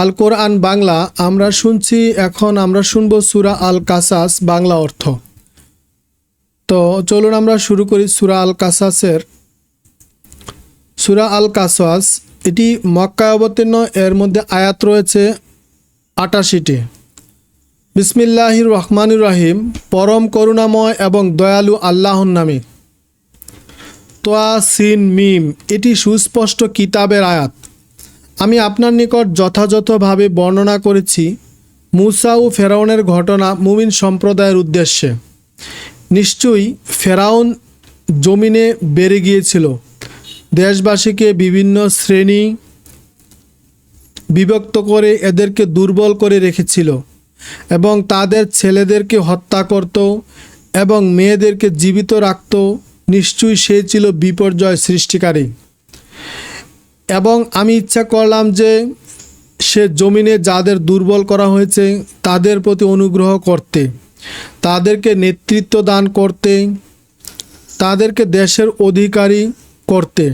আল কোরআন বাংলা, আমরা শুনছি, এখন আমরা শুনব সুরা আল কাসাস বাংলা অর্থ। তো চলুন আমরা শুরু করি সুরা আল কাসাসের সুরা আল কাসাস এটি মক্কায় অবতীর্ণ, এর মধ্যে আয়াত রয়েছে আটাশিটি। বিসমিল্লাহির রহমানুর রাহিম, পরম করুণাময় এবং দয়ালু আল্লাহর নামে। তোয়া, সিন, মিম, এটি সুস্পষ্ট কিতাবের আয়াত। আমি আপনার নিকট যথাযথভাবে বর্ণনা করেছি মুসা ও ফেরাউনের ঘটনা মুমিন সম্প্রদায়ের উদ্দেশ্যে। নিশ্চয়ই ফেরাউন জমিনে বেড়ে গিয়েছিল। দেশবাসীকে বিভিন্ন শ্রেণি বিভক্ত করে এদেরকে দুর্বল করে রেখেছিল এবং তাদের ছেলেদেরকে হত্যা করত এবং মেয়েদেরকে জীবিত রাখত। নিশ্চয়ই সে ছিল বিপর্যয় সৃষ্টিকারী। এবং আমি ইচ্ছা করলাম যে সে জমিনে যাদের দুর্বল করা হয়েছে তাদের প্রতি অনুগ্রহ করতে, তাদেরকে নেতৃত্ব দান করতে, তাদেরকে দেশের অধিকারী করতে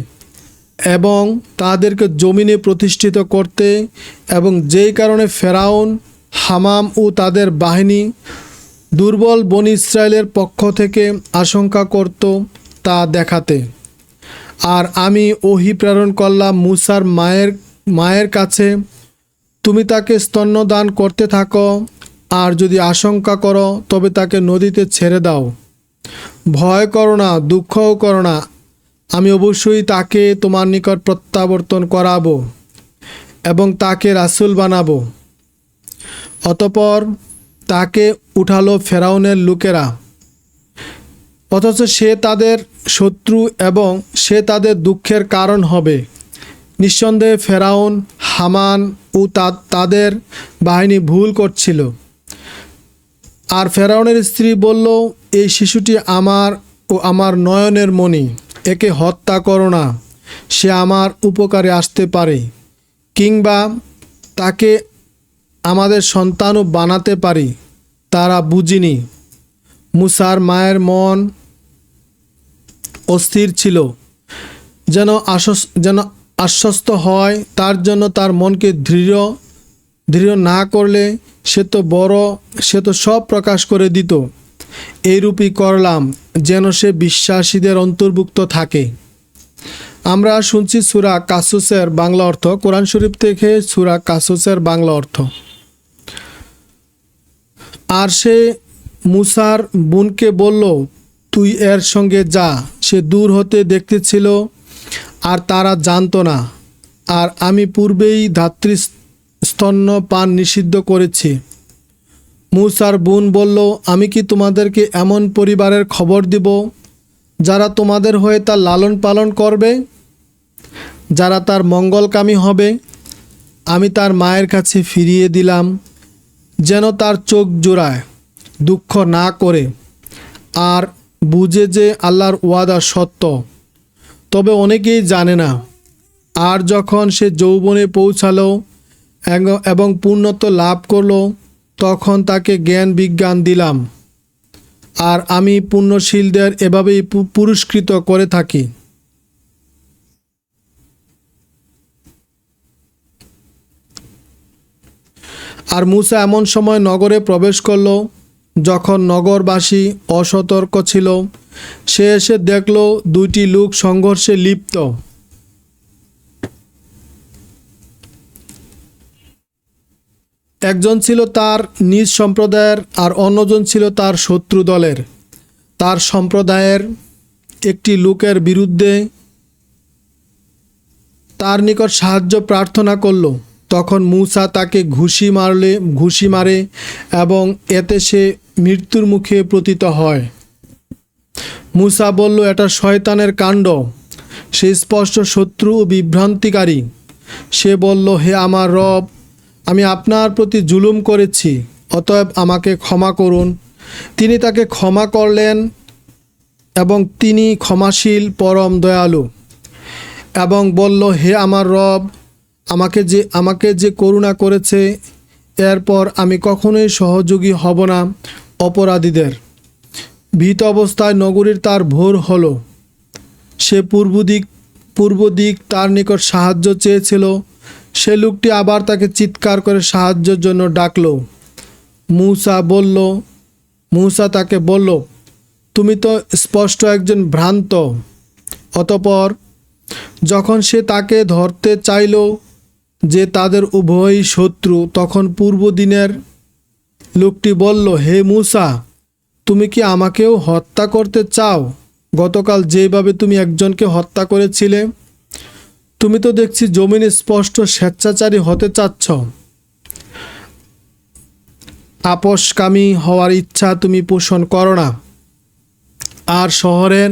এবং তাদেরকে জমিনে প্রতিষ্ঠিত করতে এবং যেই কারণে ফেরাউন, হামাম ও তাদের বাহিনী দুর্বল বন ইসরায়েলের পক্ষ থেকে আশঙ্কা করত তা দেখাতে। আর আমি ওহি প্রেরণ করলাম মুসার মায়ের মায়ের কাছে। তুমি তাকে স্তন্যদান করতে থাকো, আর যদি আশঙ্কা করো, তবে তাকে নদীতে ছেড়ে দাও। ভয় করো না, দুঃখও করো না। আমি অবশ্যই তাকে তোমার নিকট প্রত্যাবর্তন করাবো এবং তাকে রাসুল বানাবো। অতপর তাকে উঠালো ফেরাউনের লোকেরা। অথচ সে তাদের শত্রু এবং সে তাদের দুঃখের কারণ হবে। নিঃসন্দেহে ফেরাউন, হামান ও তাদের বাহিনী ভুল করছিল। আর ফেরাউনের স্ত্রী বলল, এই শিশুটি আমার ও আমার নয়নের মণি, একে হত্যা করো না। সে আমার উপকারে আসতে পারে, কিংবা তাকে আমাদের সন্তানও বানাতে পারি। তারা বুঝিনি। মুসার মায়ের মন অস্থির ছিল। যেন আশ্বস যেন আশ্বস্ত হয়, তার জন্য তার মনকে দৃঢ় দৃঢ় না করলে সে তো বড়, সে তো সব প্রকাশ করে দিত। এইরূপই করলাম, যেন সে বিশ্বাসীদের অন্তর্ভুক্ত থাকে। আমরা শুনছি সুরা কাসুসের বাংলা অর্থ। কোরআন শরীফ থেকে সুরা কাসুসের বাংলা অর্থ। আর সে মুসার বোনকে বলল, তুই এর সঙ্গে যা। সে দূর হতে দেখতেছিল, আর তারা জানতো না। আর আমি পূর্বেই ধাত্রী স্তন্য পান নিষিদ্ধ করেছি। মুসার বোন বলল, আমি কি তোমাদেরকে এমন পরিবারের খবর দিব, যারা তোমাদের হয়ে তার লালন পালন করবে? যারা তার মঙ্গলকামী হবে, আমি তার মায়ের কাছে ফিরিয়ে দিলাম, যেন তার চোখ জোড়ায়। দুঃখ না করে আর বুঝে যে আল্লাহর ওয়াদা সত্য। তবে অনেকেই জানে না। আর যখন সে যৌবনে পৌঁছালো এবং পূর্ণত্ব লাভ করল, তখন তাকে জ্ঞান বিজ্ঞান দিলাম। আর আমি পুণ্যশীলদের এভাবেই পুরস্কৃত করে থাকি। আর মুসা এমন সময় নগরে প্রবেশ করল যখন নগরবাসী অসতর্ক ছিল, সে এসে দেখল দুইটি লোক সংঘর্ষে লিপ্ত। একজন ছিল তার নিজ সম্প্রদায়ের আর অন্যজন ছিল তার শত্রু দলের। তার সম্প্রদায়ের একটি লোকের বিরুদ্ধে তার নিকট সাহায্য প্রার্থনা করল। তখন মূসা তাকে ঘুষি মারলে, ঘুষি মারে এবং এতে সে মৃত্যুর মুখে পতিত হয়। মূসা বলল, এটা শয়তানের কাণ্ড। সে স্পষ্ট শত্রু ও বিভ্রান্তিকারী। সে বলল, হে আমার রব, আমি আপনার প্রতি জুলুম করেছি, অতএব আমাকে ক্ষমা করুন। তিনি তাকে ক্ষমা করলেন এবং তিনি ক্ষমাশীল, পরম দয়ালু। এবং বলল, হে আমার রব, আমাকে যে আমাকে যে করুণা করেছে, এরপর আমি কখনোই সহযোগী হব না। অপরাধীদের। ভীত অবস্থায় নগরীর তার ভোর হলো। সে পূর্ব দিক পূর্ব দিক তার নিকট সাহায্য চেয়েছিল। সে লোকটি আবার তাকে চিৎকার করে সাহায্যের জন্য ডাকলো। মূসা বলল, মূসা তাকে বলল, তুমি তো স্পষ্ট একজন ভ্রান্ত। অতপর যখন সে তাকে ধরতে চাইল যে তাদের উভয়ই শত্রু, তখন পূর্ব দিনের লোকটি বলল, হে মূসা, তুমি কি আমাকেও হত্যা করতে চাও? গতকাল যেভাবে তুমি একজনকে হত্যা করেছিলে, তুমি তো দেখছি জমিনে স্পষ্ট স্বেচ্ছাচারী হতে চাচ্ছ। আপসকামী হওয়ার ইচ্ছা তুমি পোষণ করো না। আর শহরের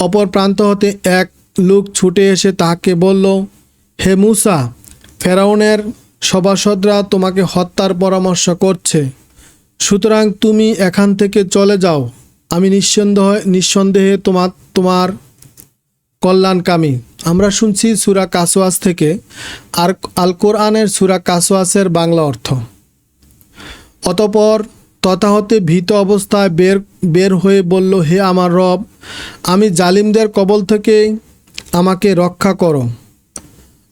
অপর প্রান্ত হতে এক লোক ছুটে এসে তাকে বলল, হে মুসা, ফেরাউনের সভাসদরা তোমাকে হত্যার পরামর্শ করছে। সুতরাং তুমি এখান থেকে চলে যাও। আমি নিঃসন্দেহ নিঃসন্দেহে তোমার তোমার কল্যাণকামী। আমরা শুনছি সুরা কাসোয়াস থেকে আর আল কোরআনের সুরা কাসোয়াসের বাংলা অর্থ। অতপর তথা হতে ভীত অবস্থায় বের বের হয়ে বলল, হে আমার রব, আমি জালিমদের কবল থেকে আমাকে রক্ষা করো।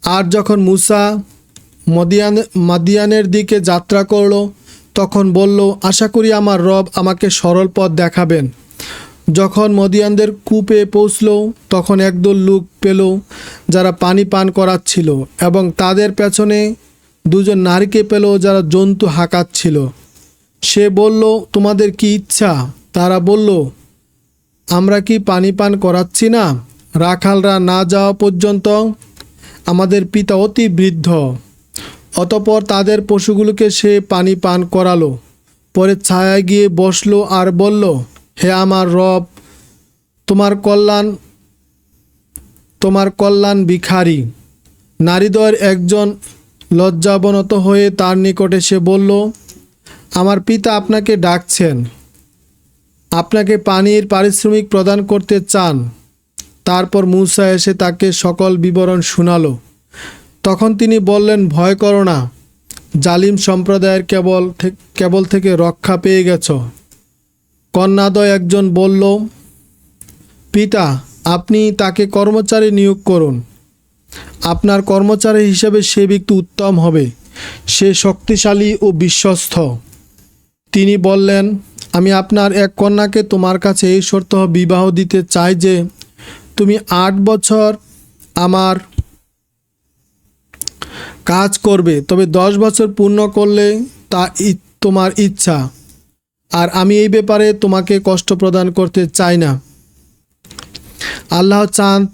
আর যখন মুসা মদিয়ান, মাদিয়ানের দিকে যাত্রা করল। তখন বলল, আশা করি আমার রব আমাকে সরল পথ দেখাবেন। যখন মদিয়ানদের কূপে পৌঁছল, তখন একদল লোক পেল, যারা পানি পান করাচ্ছিল এবং তাদের পেছনে দুজন নারীকে পেল, যারা জন্তু হাঁকাচ্ছিল। সে বলল, তোমাদের কি ইচ্ছা? তারা বলল, আমরা কি পানি পান করাচ্ছি না? রাখালরা না যাওয়া পর্যন্ত আমাদের পিতা অতি বৃদ্ধ। অতপর তাদের পশুগুলোকে সে পানি পান করালো, পরে ছায়ায় গিয়ে বসল আর বলল, হে আমার রব, তোমার কল্যাণ তোমার কল্যাণ ভিখারি। নারীদ্বয়ের একজন লজ্জাবনত হয়ে তার নিকটে সে বলল, আমার পিতা আপনাকে ডাকছেন। আপনাকে পানির পারিশ্রমিক প্রদান করতে চান। তারপর মূসা এসে তাকে সকল বিবরণ শোনালো। তখন তিনি বললেন, ভয় করো না। জালিম সম্প্রদায়ের কেবল কেবল থেকে রক্ষা পেয়ে গেছ। কন্যাদয় একজন বলল, পিতা, আপনি তাকে কর্মচারী নিয়োগ করুন। আপনার কর্মচারী হিসেবে সে ব্যক্তি উত্তম হবে। সে শক্তিশালী ও বিশ্বস্ত। তিনি বললেন, আমি আপনার এক কন্যাকে তোমার কাছে এই শর্ত বিবাহ দিতে চাই যে, তুমি আট বছর আমার কাজ করবে, তবে দশ বছর পূর্ণ করলে তা তোমার ইচ্ছা। আর আমি এই ব্যাপারে তোমাকে কষ্ট প্রদান করতে চাই না। আল্লাহ চান,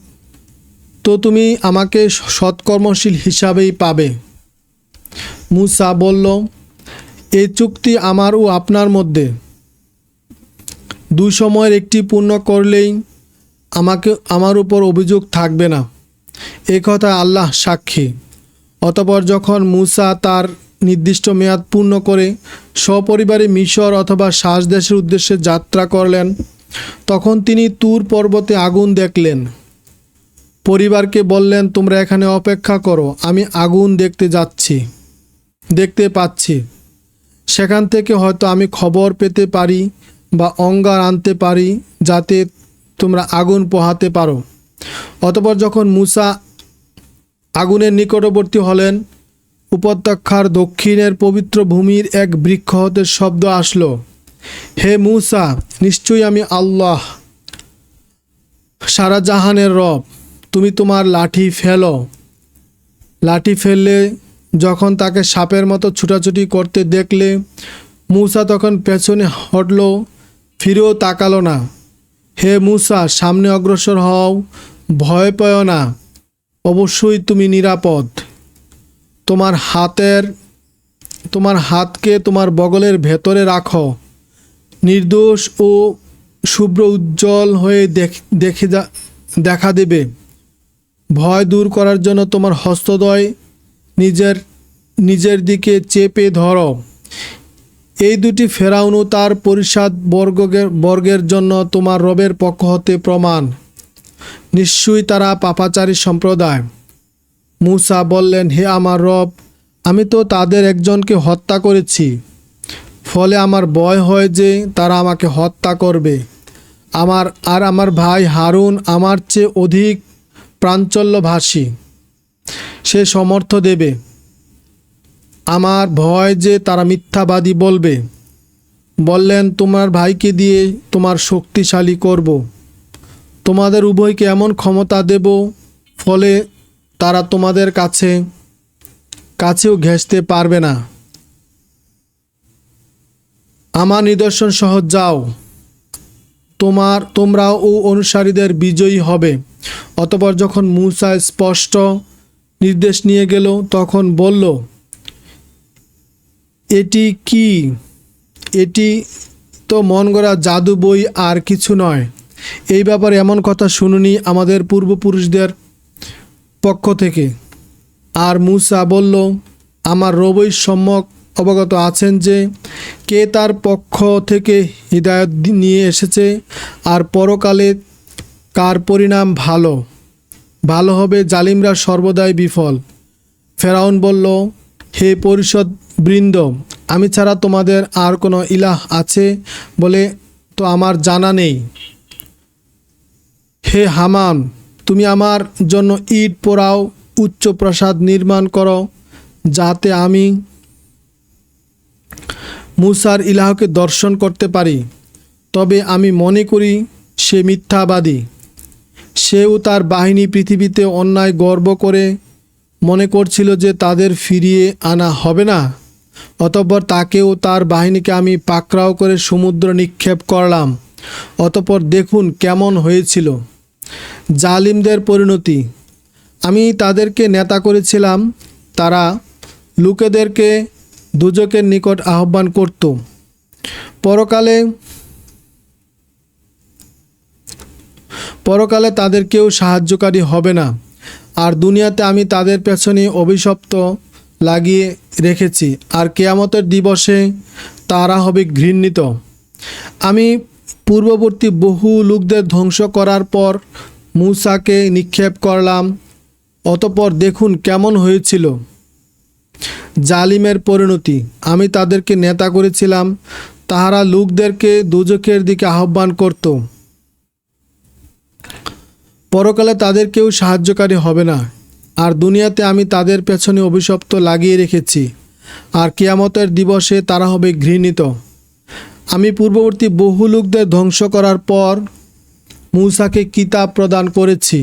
তো তুমি আমাকে সৎকর্মশীল হিসাবেই পাবে। মুসা বলল এই চুক্তি আমার ও আপনার মধ্যে। দুই সময়ের একটি পূর্ণ করলেই আমাকে, আমার উপর অভিযোগ থাকবে না। এ কথা আল্লাহ সাক্ষী। অতপর যখন মুসা তার নির্দিষ্ট মেয়াদ পূর্ণ করে সপরিবারে মিশর অথবা শ্বাস দেশের উদ্দেশ্যে যাত্রা করলেন, তখন তিনি তুর পর্বতে আগুন দেখলেন। পরিবারকে বললেন, তোমরা এখানে অপেক্ষা করো, আমি আগুন দেখতে যাচ্ছি, দেখতে পাচ্ছি। সেখান থেকে হয়তো আমি খবর পেতে পারি বা অঙ্গার আনতে পারি, যাতে তোমরা আগুন পোহাতে পারো। অতপর যখন মুসা আগুনের নিকটবর্তী হলেন। উপত্যকার দক্ষিণের পবিত্র ভূমির এক বৃক্ষ হতে শব্দ আসলো। হে মূসা, নিশ্চয়ই আমি আল্লাহ, সারা জাহানের রব, তুমি তোমার লাঠি ফেলো। লাঠি ফেললে যখন তাকে সাপের মতো ছুটাছুটি করতে দেখলে, মূসা তখন পেছনে হটল, ফিরেও তাকালো না। হে মূসা, সামনে অগ্রসর হও, ভয় পেও না। অবশ্যই তুমি নিরাপদ। তোমার হাতের, তোমার হাতকে তোমার বগলের ভেতরে রাখো। নির্দোষ ও শুভ্র উজ্জ্বল হয়ে দেখ- দেখে দেবে। ভয় দূর করার জন্য তোমার হস্তদয় নিজের নিজের দিকে চেপে ধরো। এই দুটি ফেরাউন তার পরিষাদ বর্গের বর্গের জন্য তোমার রবের পক্ষ হতে প্রমাণ। নিশ্চয়ই তারা পাপাচারী সম্প্রদায়। মূসা বললেন, হে আমার রব, আমি তো তাদের একজনকে হত্যা করেছি। ফলে আমার ভয় হয় যে তারা আমাকে হত্যা করবে। আমার আর আমার ভাই হারুন আমার চেয়ে অধিক প্রাঞ্চল্যভাষী। সে সমর্থ দেবে। আমার ভয় যে তারা মিথ্যাবাদী বলবে। বললেন, তোমার ভাইকে দিয়ে তোমার শক্তিশালী করব। তোমাদের উভয়কে এমন ক্ষমতা দেব, ফলে তারা তোমাদের কাছে, কাছেও ঘেঁষতে পারবে না। আমার নিদর্শন সহ যাও। তোমার, তোমরাও ও অনুসারীদের বিজয়ী হবে। অতপর যখন মূসা স্পষ্ট নির্দেশ নিয়ে গেল, তখন বলল, এটি কি? এটি তো মন গড়া জাদু বই আর কিছু নয়। এই ব্যাপারে এমন কথা শুনুনি আমাদের পূর্বপুরুষদের পক্ষ থেকে। আর মুসা বলল, আমার রবই সম্যক অবগত আছেন যে, কে তার পক্ষ থেকে হৃদায়ত নিয়ে এসেছে, আর পরকালে কার পরিণাম ভালো? ভালো হবে জালিমরা সর্বদাই বিফল। ফেরাউন বলল, হে পরিষদ বৃন্দ, আমি ছাড়া তোমাদের আর কোনো ইলাহ আছে বলে তো আমার জানা নেই। হে হামান, তুমি আমার জন্য ইট পোড়াও, উচ্চ প্রাসাদ নির্মাণ করো, যাতে আমি মুসার ইলাহকে দর্শন করতে পারি। তবে আমি মনে করি সে মিথ্যাবাদী। সেও তার বাহিনী পৃথিবীতে অন্যায় গর্ব করে মনে করছিল যে তাদের ফিরিয়ে আনা হবে না। অতঃপর তাকেও তার বাহিনীকে আমি পাকড়াও করে সমুদ্র নিক্ষেপ করলাম। অতঃপর দেখুন কেমন হয়েছিল। জালিমদের পরিণতি। আমি তাদেরকে নেতা করেছিলাম, তারা লোকেদেরকে দুজকের নিকট আহ্বান করত। পরকালে পরকালে তাদের কেউ সাহায্যকারী হবে না, আর দুনিয়াতে আমি তাদের পেছনে অভিশপ্ত লাগিয়ে রেখেছি, আর কেয়ামতের দিবসে তারা হবে ঘৃণিত। আমি পূর্ববর্তী বহু লোকদের ধ্বংস করার পর মূসাকে নিক্ষেপ করলাম, অতপর দেখুন কেমন হয়েছিল। জালিমের পরিণতি, আমি তাদেরকে নেতা করেছিলাম, তাহারা লোকদেরকে দুজকের দিকে আহ্বান করত। পরকালে তাদের কেউ সাহায্যকারী হবে না, আর দুনিয়াতে আমি তাদের পেছনে অভিশপ্ত লাগিয়ে রেখেছি, আর কিয়ামতের দিবসে তারা হবে ঘৃণিত। আমি পূর্ববর্তী বহু লোকদের ধ্বংস করার পর মূসাকে কিতাব প্রদান করেছি,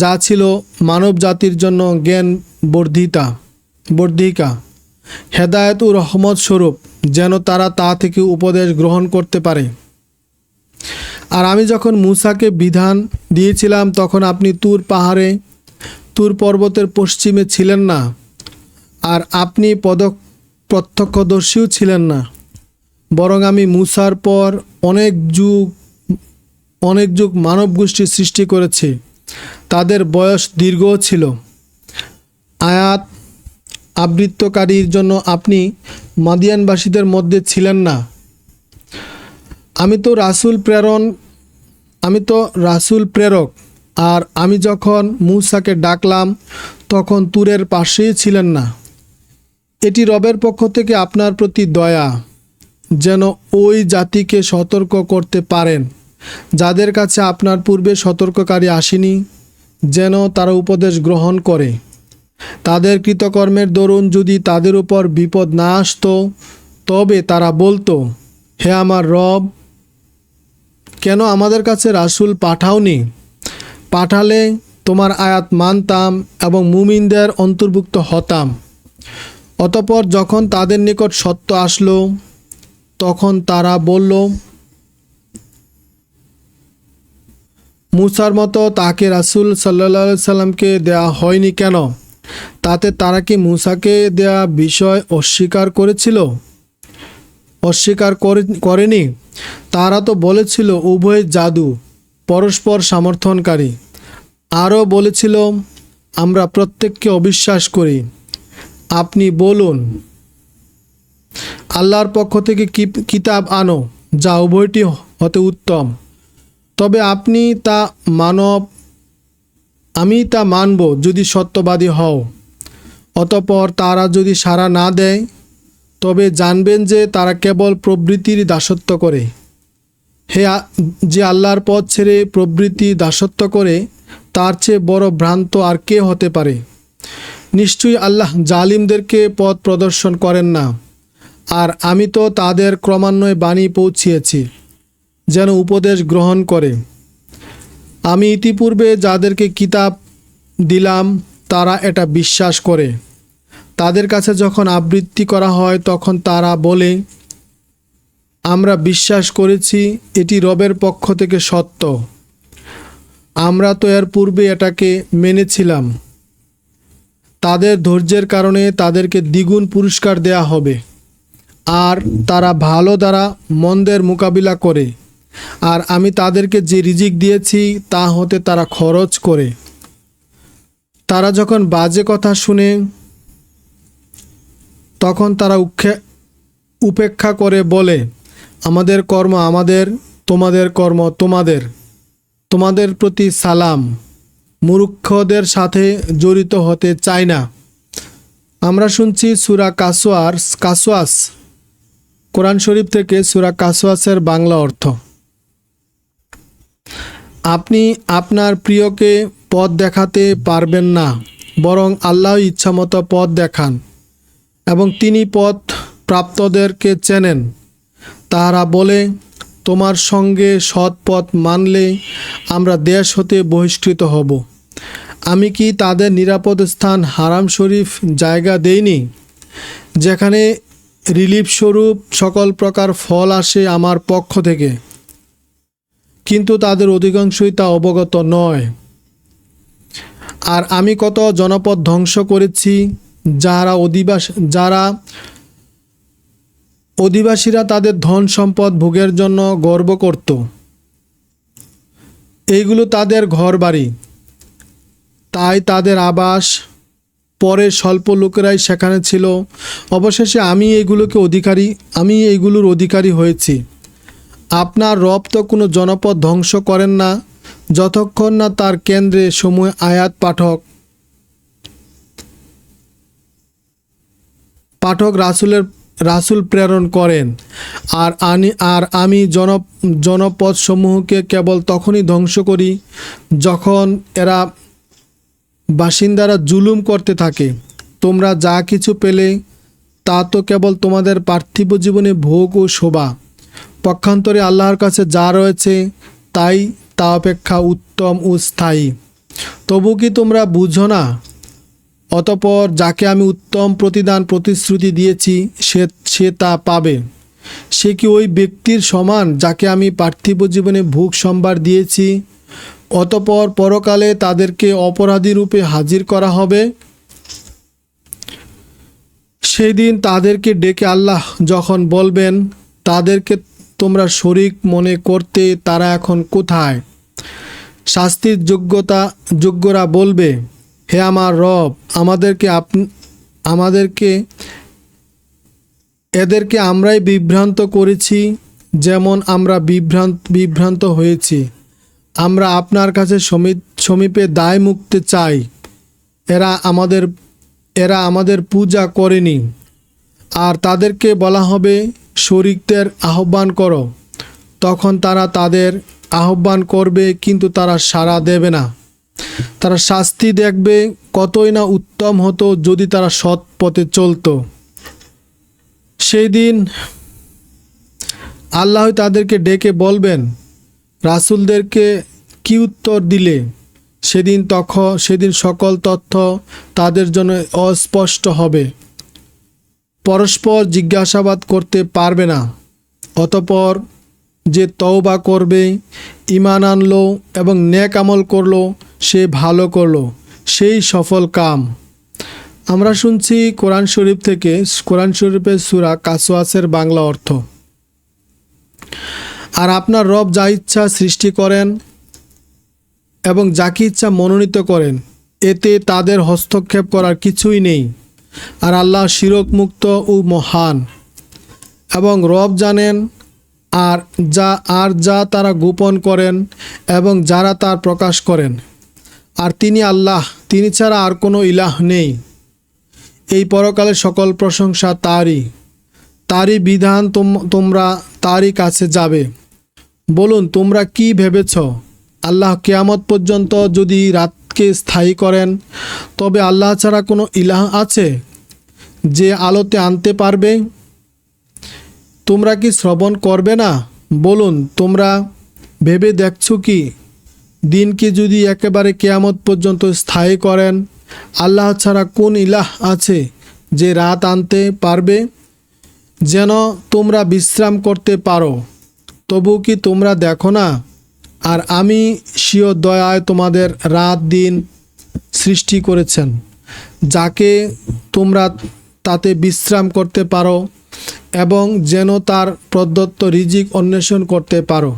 যা ছিল মানব জাতির জন্য জ্ঞান বর্ধিতা, বর্ধিকা, হেদায়ত ও রহমত স্বরূপ, যেন তারা তা থেকে উপদেশ গ্রহণ করতে পারে। আর আমি যখন মূসাকে বিধান দিয়েছিলাম, তখন আপনি তুর পাহাড়ে, তুর পর্বতের পশ্চিমে ছিলেন না, আর আপনি পদ প্রত্যক্ষদর্শীও ছিলেন না। বরং আমি মূসার পর অনেক যুগ অনেক যুগ মানব গোষ্ঠী সৃষ্টি করেছি। তাদের বয়স দীর্ঘ ছিল। আয়াত আবৃত্তকারীর জন্য আপনি মাদিয়ানবাসীদের মধ্যে ছিলেন না। আমি তো রাসূল প্রেরণ, আমি তো রাসূল প্রেরক, আর আমি যখন মূসাকে ডাকলাম, তখন তুরের পাশেই ছিলেন না। এটি রবের পক্ষ থেকে আপনার প্রতি দয়া, যেন ওই জাতিকে সতর্ক করতে পারেন। যাদের কাছে আপনার পূর্বে সতর্ককারী আসেনি, যেন তারা উপদেশ গ্রহণ করে। তাদের কৃতকর্মের দরুন যদি তাদের উপর বিপদ না আসতো, তবে তারা বলতো, হে আমার রব, কেন আমাদের কাছে রাসূল পাঠাওনি? পাঠালে তোমার আয়াত মানতাম এবং মুমিনদের অন্তর্ভুক্ত হতাম। অতপর যখন তাদের নিকট সত্য আসলো, তখন তারা বলল মুসার মতো তাকে রাসূল সাল্লা সাল্লামকে দেয়া হয়নি কেন? তাতে তারা কি মুসাকে দেয়া বিষয় অস্বীকার করেছিল? অস্বীকার করে- করেনি। তারা তো বলেছিল, উভয় জাদু, পরস্পর সমর্থনকারী। আরও বলেছিল, আমরা প্রত্যেককে অবিশ্বাস করি। আপনি বলুন, আল্লাহর পক্ষ থেকে কিতাব আনো, যা উভয়টি হতে উত্তম? তবে আপনি তা মানব, আমি তা মানব যদি সত্যবাদী হও। অতপর তারা যদি সাড়া না দেয়, তবে জানবেন যে তারা কেবল প্রবৃত্তির দাসত্ব করে। হে যে আল্লাহর পথ ছেড়ে প্রবৃত্তি দাসত্ব করে, তার চেয়ে বড় ভ্রান্ত আর কে হতে পারে? নিশ্চয়ই আল্লাহ জালিমদেরকে পথ প্রদর্শন করেন না। আর আমি তো তাদের ক্রমান্বয়ে বাণী পৌঁছিয়েছি। যেন উপদেশ গ্রহণ করে। আমি ইতিপূর্বে যাদেরকে কিতাব দিলাম, তারা এটা বিশ্বাস করে। তাদের কাছে যখন আবৃত্তি করা হয়, তখন তারা বলে, আমরা বিশ্বাস করেছি, এটি রবের পক্ষ থেকে সত্য। আমরা তো এর পূর্বে এটাকে মেনেছিলাম। তাদের ধৈর্যের কারণে তাদেরকে দ্বিগুণ পুরস্কার দেয়া হবে। আর তারা ভালো দ্বারা মন্দের মোকাবিলা করে। আর আমি তাদেরকে যে রিজিক দিয়েছি, তা হতে তারা খরচ করে। তারা যখন বাজে কথা শুনে, তখন তারা উপেক্ষা করে বলে, আমাদের কর্ম আমাদের, তোমাদের কর্ম তোমাদের। তোমাদের প্রতি সালাম। মূর্খদের সাথে জড়িত হতে চাই না। আমরা শুনছি সুরা কাসোয়ার কাসোয়াস কোরআন শরীফ থেকে সুরা কাসোয়াসের বাংলা অর্থ। আপনি আপনার প্রিয়কে পথ দেখাতে পারবেন না, বরং আল্লাহ ইচ্ছামতো পথ দেখান এবং তিনি পথ প্রাপ্তদেরকে চেনেন। তাহারা বলে, তোমার সঙ্গে সৎ পথ মানলে আমরা দেশ হতে বহিষ্কৃত হব। আমি কি তাদের নিরাপদ স্থান হারাম শরীফ জায়গা দেইনি, যেখানে রিলিফ স্বরূপ সকল প্রকার ফল আসে আমার পক্ষ থেকে? কিন্তু তাদের অধিকাংশই তা অবগত নয়। আর আমি কত জনপদ ধ্বংস করেছি যারা অধিবাস, যারা অধিবাসীরা তাদের ধন সম্পদ ভোগের জন্য গর্ব করত। এইগুলো তাদের ঘর বাড়ি তাই তাদের আবাস পরে স্বল্প লোকেরাই সেখানে ছিল। অবশেষে আমি এইগুলোকে অধিকারী, আমি এইগুলোর অধিকারী হয়েছি। আপনার রব তো কোনো জনপদ ধ্বংস করেন না, যতক্ষণ না তার কেন্দ্রে সময় আয়াত পাঠক। পাঠক রাসুলের, রাসুল প্রেরণ করেন। আর আনি, আর আমি জন জনপদসমূহকে কেবল তখনই ধ্বংস করি, যখন এরা বাসিন্দারা জুলুম করতে থাকে। তোমরা যা কিছু পেলে, তা তো কেবল তোমাদের পার্থিব জীবনে ভোগ ও শোভা। পক্ষান্তরে আল্লাহর কাছে যা রয়েছে তাই তা অপেক্ষা উত্তম ও স্থায়ী। তবু কি তোমরা বুঝো না? অতপর যাকে আমি উত্তম প্রতিদান প্রতিশ্রুতি দিয়েছি, সে সে তা পাবে। সে কি ওই ব্যক্তির সমান যাকে আমি পার্থিব জীবনে ভোগ সম্ভার দিয়েছি? অতপর পরকালে তাদেরকে অপরাধী রূপে হাজির করা হবে? সেই দিন তাদেরকে ডেকে আল্লাহ যখন বলবেন, তাদেরকে তোমরা শরিক মনে করতে তারা এখন কোথায়? শাস্তির যোগ্যতা, যোগ্যরা বলবে, হে আমার রব, আমাদেরকে আপ, আমাদেরকে, এদেরকে আমরাই বিভ্রান্ত করেছি, যেমন আমরা বিভ্রান্ত বিভ্রান্ত হয়েছি। আমরা আপনার কাছে সমী- সমীপে দায় মুক্তি চাই। এরা আমাদের এরা আমাদের পূজা করেনি। আর তাদেরকে বলা হবে শরিকদের আহ্বান করো। তখন তারা তাদের আহ্বান করবে, কিন্তু তারা সাড়া দেবে না। তারা শাস্তি দেখবে, কতই না উত্তম হতো যদি তারা সৎ পথে চলতো। সেই দিন আল্লাহ তাদেরকে ডেকে বলবেন, রাসূলদেরকে কি উত্তর দিলে? সেদিন তখন সেদিন সকল তথ্য তাদের জন্য অস্পষ্ট হবে। পরস্পর জিজ্ঞাসাবাদ করতে পারবে না। অতপর যে তওবা করবে ইমান আনলো এবং ন্যাক আমল করল, সে ভালো করল। সেই সফল কাম। আমরা শুনছি কোরআন শরীফ থেকে, কোরআন শরীফের সুরা কাসোয়াসের বাংলা অর্থ। আর আপনার রব যা ইচ্ছা সৃষ্টি করেন এবং যাকে ইচ্ছা মনোনীত করেন, এতে তাদের হস্তক্ষেপ করার কিছুই নেই। আর আল্লাহ শিরক মুক্ত ও মহান। এবং রব জানেন, আর যা আর যা তারা গোপন করেন এবং যারা তার প্রকাশ করেন। আর তিনি আল্লাহ, তিনি ছাড়া আর কোনো ইলাহ নেই। এই পরকালে সকল প্রশংসা তারই। তারই বিধান তোম- তোমরা তারই কাছে যাবে। বলুন, তোমরা কি ভেবেছ? আল্লাহ কেয়ামত পর্যন্ত যদি রাত রাতকে স্থায়ী করেন। তবে আল্লাহ ছাড়া কোনো ইলাহ আছে যে আলোতে আনতে পারবে? তোমরা কি শ্রবণ করবে না? বলুন, তোমরা ভেবে দেখছ কি? দিনকে যদি একেবারে কেয়ামত পর্যন্ত স্থায়ী করেন, আল্লাহ ছাড়া কোন ইলাহ আছে যে রাত আনতে পারবে? যেন তোমরা বিশ্রাম করতে পারো। তবু কি তোমরা দেখো না আর আমি স্বীয় দয়ায় তোমাদের রাত দিন সৃষ্টি করেছেন, যাকে তোমরা তাতে বিশ্রাম করতে পারো এবং যেন তার প্রদত্ত রিজিক অন্বেষণ করতে পারো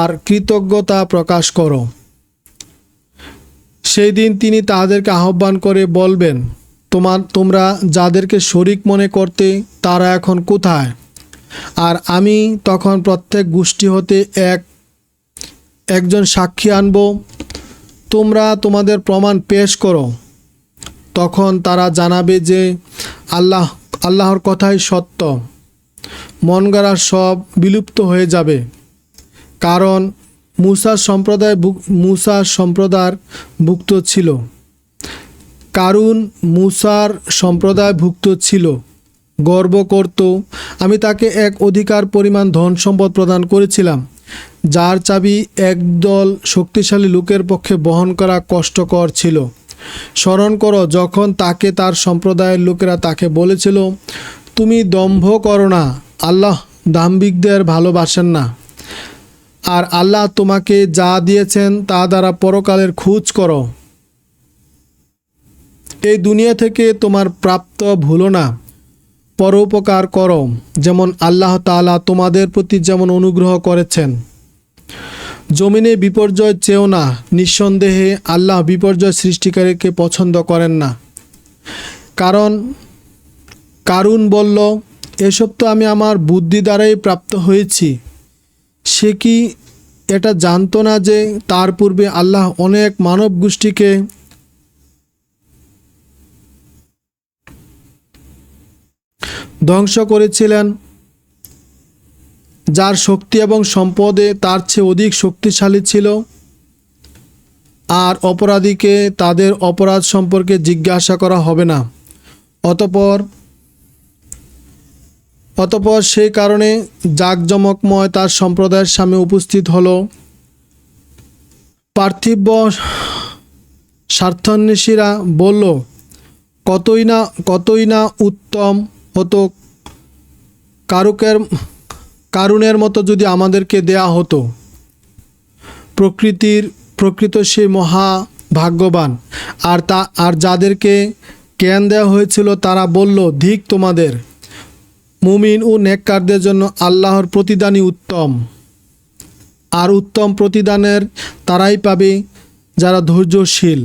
আর কৃতজ্ঞতা প্রকাশ করো। সেই দিন তিনি তাদেরকে আহ্বান করে বলবেন, তোমার, তোমরা যাদেরকে শরিক মনে করতে, তারা এখন কোথায়? আর আমি তখন প্রত্যেক গোষ্ঠী হতে এক একজন সাক্ষী আনব, তোমরা তোমাদের প্রমাণ পেশ করো। তখন তারা জানাবে যে আল্লাহ, আল্লাহর কথাই সত্য। মন গড়া সব বিলুপ্ত হয়ে যাবে। কারণ মুসার সম্প্রদায় মুসার সম্প্রদায় ভুক্ত ছিল। কারুন মুসার সম্প্রদায়ভুক্ত ছিল। গর্ব করত, আমি তাকে এক অধিকার পরিমাণ ধন সম্পদ প্রদান করেছিলাম। যার চাবি একদল শক্তিশালী লোকের পক্ষে বহন করা কষ্টকর ছিল। স্মরণ করো, যখন তাকে তার সম্প্রদায়ের লোকেরা তাকে বলেছিল, তুমি দম্ভ করো না, আল্লাহ দাম্ভিকদের ভালোবাসেন না। আর আল্লাহ তোমাকে যা দিয়েছেন তা দ্বারা পরকালের খোঁজ করো। এই দুনিয়া থেকে তোমার প্রাপ্ত ভুলো না। পরোপকার করো, যেমন আল্লাহ তাআলা তোমাদের প্রতি যেমন অনুগ্রহ করেছেন। জমিনে বিপর্যয় চেও না, নিঃসন্দেহে আল্লাহ বিপর্যয় সৃষ্টিকারীকে পছন্দ করেন না। কারণ, কারুন বলল, এসব তো আমি আমার বুদ্ধি দ্বারাই প্রাপ্ত হয়েছি। সে কি এটা জানতো না যে তার পূর্বে আল্লাহ অনেক মানব গোষ্ঠীকে ধ্বংস করেছিলেন, যার শক্তি এবং সম্পদে তার চেয়ে অধিক শক্তিশালী ছিল, আর অপরাধীকে তাদের অপরাধ সম্পর্কে জিজ্ঞাসা করা হবে না। অতপর অতপর সেই কারণে জাঁকজমকময় তার সম্প্রদায়ের সামনে উপস্থিত হলো। পার্থিব স্বার্থান্বেষীরা বলল, কতই না কতই না উত্তম হতো কারুকের, কারুনের মতো যদি আমাদেরকে দেয়া হতো। প্রকৃতির, প্রকৃত সে মহা ভাগ্যবান আর তা, আর যাদেরকে জ্ঞান দেওয়া হয়েছিল তারা বলল, ধিক তোমাদের। মুমিন ও নেককারদের জন্য আল্লাহর প্রতিদানই উত্তম। আর উত্তম প্রতিদানের তারাই পাবে যারা ধৈর্যশীল।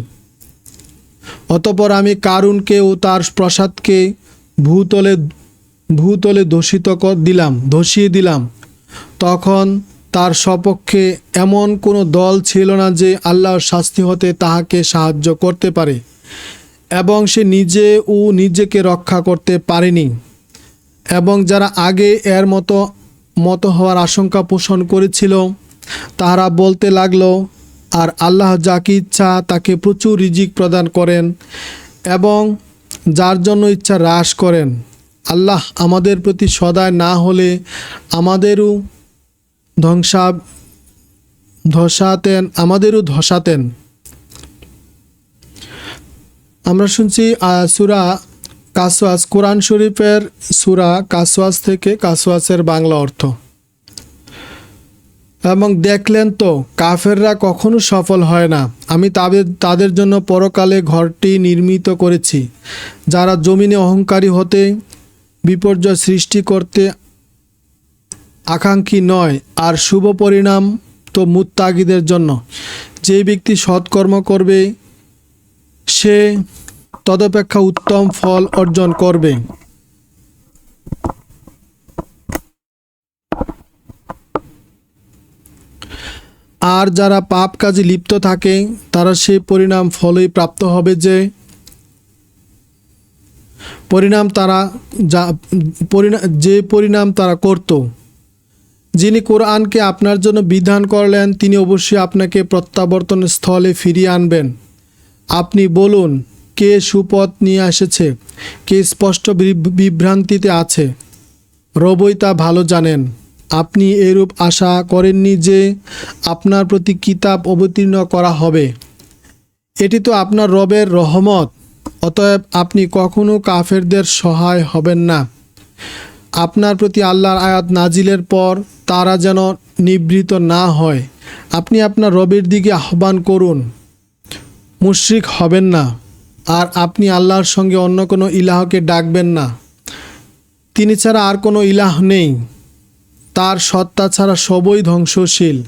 অতপর আমি কারুনকে ও তার প্রসাদকে ভূতলে ভূতলে দূষিত দিলাম, ধসিয়ে দিলাম। তখন তার সপক্ষে এমন কোনো দল ছিল না যে আল্লাহর শাস্তি হতে তাহাকে সাহায্য করতে পারে, এবং সে নিজে ও নিজেকে রক্ষা করতে পারেনি, এবং যারা আগে এর মতো মতো হওয়ার আশঙ্কা পোষণ করেছিল তারা বলতে লাগল, আর আল্লাহ যাকে ইচ্ছা তাকে প্রচুর রিজিক প্রদান করেন, এবং যার জন্য ইচ্ছা হ্রাস করেন। আল্লাহ আমাদের প্রতি সদায় না হলে আমাদেরও ধ্বংসা ধসাতেন, আমাদেরও ধসাতেন। আমরা শুনছি সুরা কাসওয়াস, কোরআন শরীফের সুরা কাসওয়াস থেকে কাসওয়াসের বাংলা অর্থ। এবং দেখলেন তো, কাফেররা কখনো সফল হয় না। আমি তাদের তাদের জন্য পরকালে ঘরটি নির্মিত করেছি। যারা জমিনে অহংকারী হতে, বিপর্যয় সৃষ্টি করতে আকাঙ্ক্ষী নয়, আর শুভ পরিণাম তো মুত্তাগীদের জন্য। যে ব্যক্তি সৎকর্ম করবে, সে তদপেক্ষা উত্তম ফল অর্জন করবে। আর যারা পাপ কাজে লিপ্ত থাকে, তারা সেই পরিণাম ফলই প্রাপ্ত হবে যে, পরিণাম তারা যা পরিণাম যে পরিণাম তারা করত। যিনি কোরআনকে আপনার জন্য বিধান করলেন, তিনি অবশ্যই আপনাকে প্রত্যাবর্তন স্থলে ফিরিয়ে আনবেন। আপনি বলুন, কে সুপথ নিয়ে এসেছে? কে স্পষ্ট বিভ্রান্তিতে আছে? রবই তা ভালো জানেন। আপনি এরূপ আশা করেননি যে আপনার প্রতি কিতাব অবতীর্ণ করা হবে। এটি তো আপনার রবের রহমত, অতএব আপনি কখনো কাফেরদের সহায় হবেন না। আপনার প্রতি আল্লাহর আয়াত নাজিলের পর তারা যেন নিবৃত না হয়। আপনি আপনার রবের দিকে আহ্বান করুন, মুশরিক হবেন না, আর আপনি আল্লাহর সঙ্গে অন্য কোনো ইলাহকে ডাকবেন না। তিনি ছাড়া আর কোনো ইলাহ নেই। তার সত্তা ছাড়া সবই ধ্বংসশীল।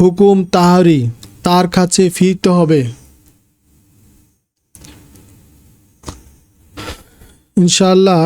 হুকুম তাহারি তার কাছে ফিরতে হবে। ইনশাআল্লাহ